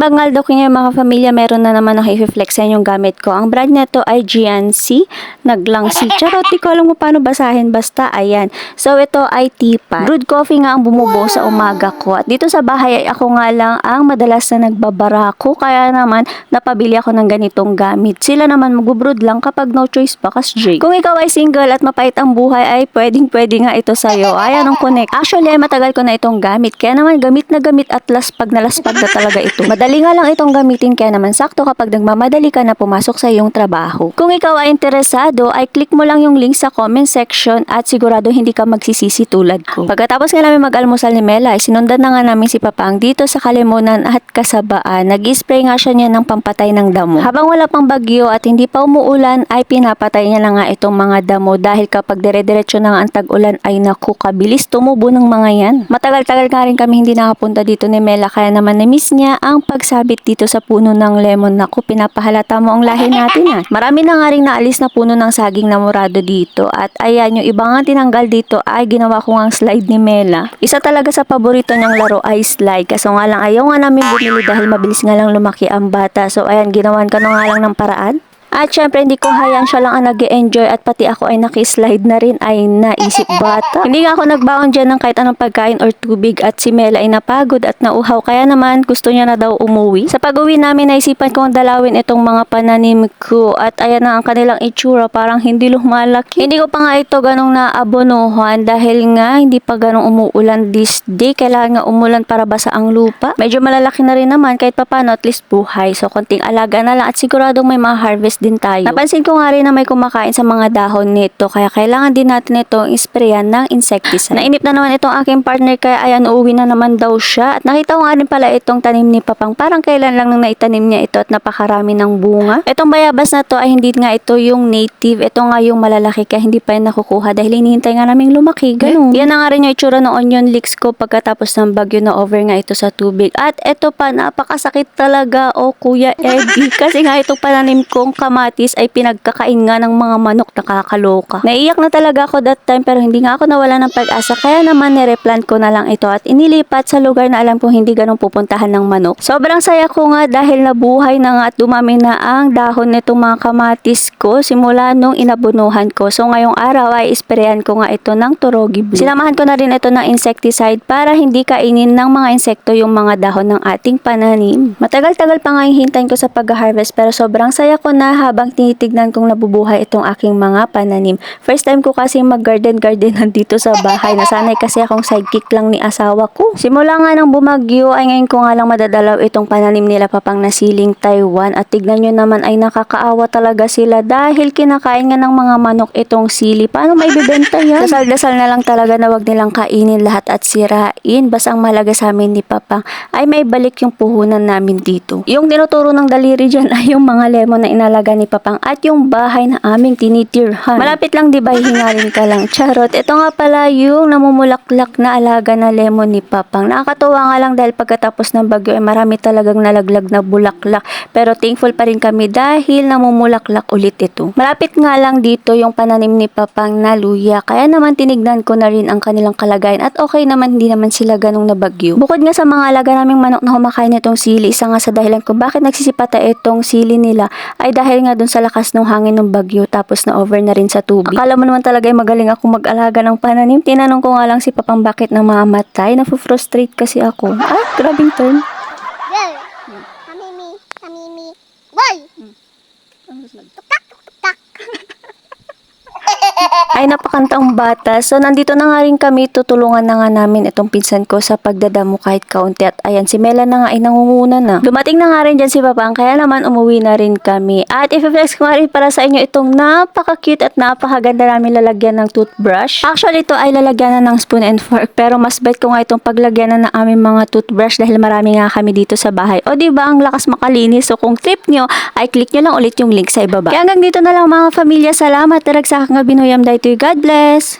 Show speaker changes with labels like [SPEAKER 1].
[SPEAKER 1] bangal daw ngayon mga pamilya, meron na naman ako i-flex sa inyong gamit ko. Ang brand nito ay GNC, naglangsi. Charot, di ko alam kung paano basahin, basta ayan. So ito ay teapot. Brewed coffee nga ang bumubo sa umaga ko. At dito sa bahay ay ako nga lang ang madalas na nagbabarako. Kaya naman, napabili ako ng ganitong gamit. Sila naman magbubrood lang kapag no choice pa kas Jake. Kung ikaw ay single at mapait ang buhay ay pwedeng pwede nga ito sa'yo. Ayan ang connect. Actually, ay matagal ko na itong gamit. Kaya naman gamit na gamit at laspag na laspag na talaga ito. Madali nga lang itong gamitin kaya naman sakto kapag nagmamadali ka na pumasok sa iyong trabaho. Kung ikaw ay interesado, ay click mo lang yung link sa comment section at sigurado hindi ka magsisisi tulad ko. Pagkatapos nga namin mag-almusal ni Mela, sinundan na nga namin si Papang dito sa Kalimunan at Kasabaan. Nag-spray nga siya niya ng pampatay ng damo. Habang wala pang bagyo at hindi pa umuulan, ay pinapatay niya na nga itong mga damo dahil kapag dire-diretso na nga ang tag-ulan ay naku, kabilis tumubo ng mga yan. Matagal-tagal nga rin kami hindi nakapunta dito ni Mela kaya naman na-miss niya ang pagsabit dito sa puno ng lemon. Naku, pinapahalata mo ang lahi natin ah. Marami na nga rin naalis na puno ng saging na murado dito at ayan, yung iba nga tinanggal dito ay ginawa ko nga ang slide ni Mela. Isa talaga sa paborito niyang laro ay slide. Kaso nga lang ayaw nga namin bumili dahil mabilis nga lang lumaki ang bata. So ayan, ginawan ko na nga lang ng paraan. At syempre, hindi ko hayang siya lang ang nag enjoy at pati ako ay nakislide na rin ay naisip bata. hindi nga ako nagbaon dyan ng kahit anong pagkain or tubig at si Mela ay napagod at nauhaw kaya naman gusto niya na daw umuwi. Sa pag-uwi namin, naisipan kong dalawin itong mga pananim ko at ayan na ang kanilang itsura parang hindi lumalaki. Hindi ko pa nga ito ganong naabonohan dahil nga hindi pa ganong umuulan this day. Kailangan nga umulan para basa ang lupa. Medyo malalaki na rin naman kahit papano at least buhay. So konting alaga na lang at siguradong may ma-harvest din tayo. Napansin ko nga rin na may kumakain sa mga dahon nito kaya kailangan din natin itong isprayan ng insecticide. Nainip na naman itong aking partner kaya ayan uuwi na naman daw siya. At nakita ko nga rin pala itong tanim ni Papang parang kailan lang nang naitanim niya ito at napakarami ng bunga. Itong bayabas na to ay hindi nga ito yung native. Ito nga yung malalaki kaya hindi pa yan nakukuha dahil hinihintay nga naming lumaki. Ganun. Yan na nga rin yung itsura ng onion leeks ko pagkatapos ng bagyo na over nga ito sa tubig. At ito pa, napakasakit talaga o Kuya Eddie. Kasi nga itong pananim kong kamatis ay pinagkakain nga ng mga manok nakakaloka. Naiyak na talaga ako that time pero hindi nga ako nawala ng pag-asa. Kaya naman nireplant ko na lang ito at inilipat sa lugar na alam kong hindi ganun pupuntahan ng manok. Sobrang saya ko nga dahil nabuhay na nga at dumami na ang dahon nitong mga kamatis ko simula nung inabunuhan ko. So ngayong araw ay ispreyan ko nga ito ng Torogi Blue. Sinamahan ko na rin ito ng insecticide para hindi kainin ng mga insekto yung mga dahon ng ating pananim. Matagal-tagal pa nga hintayin ko sa pag-harvest pero sobrang saya ko na habang tinitignan kong nabubuhay itong aking mga pananim. First time ko kasi mag-garden-garden dito sa bahay. Nasanay kasi akong sidekick lang ni asawa ko. Simula nga ng bumagyo ay ngayon ko nga lang madadalaw itong pananim nila papang nasiling Taiwan at tignan nyo naman ay nakakaawa talaga sila dahil kinakain nga ng mga manok itong sili. Paano may bibenta yan? Dasal-dasal na lang talaga na wag nilang kainin lahat at sirain. Basta ang malaga sa amin ni Papang ay may balik yung puhunan namin dito. Yung tinuturo ng daliri dyan ay yung mga lemon na inalaga ni Papang at yung bahay na aming tinitirhan. Malapit lang di ba hingalin ka lang. Charot. Ito nga pala yung namumulaklak na alaga na lemon ni Papang. Nakakatuwa nga lang dahil pagkatapos ng bagyo ay marami talagang nalaglag na bulaklak. Pero thankful pa rin kami dahil namumulaklak ulit ito. Malapit nga lang dito yung pananim ni Papang na luya. Kaya naman tinignan ko na rin ang kanilang kalagayan at okay naman hindi naman sila ganong nabagyo. Bukod nga sa mga alaga naming manok na humakain itong sili, isa nga sa dahilan kung bakit nagsisipata itong sili nila ay dahil nga dun sa lakas ng hangin ng bagyo tapos na over na rin sa tubig. Akala mo naman talaga ay magaling ako mag-alaga ng pananim. Tinanong ko nga lang si Papang bakit namamatay. Nafu-frustrate kasi ako. Ay, grabing turn. Ay, napakantang bata. So, nandito na nga rin kami. Tutulungan na nga namin itong pinsan ko sa pagdadamo kahit kaunti. At ayan, si Mela na nga ay nangunguna na. Dumating na nga rin dyan si Papang, kaya naman umuwi na rin kami. At i-flex ko nga rin para sa inyo itong napaka-cute at napakaganda namin lalagyan ng toothbrush. Actually, ito ay lalagyan na ng spoon and fork. Pero mas bet ko nga itong paglagyan na ng aming mga toothbrush dahil marami nga kami dito sa bahay. O, di ba ang lakas makalinis? So, kung trip nyo, ay click nyo lang ulit yung link sa ibaba. Kaya hanggang dito na lang mga familia. Salamat. Darag sa aking binuyam dahil God bless!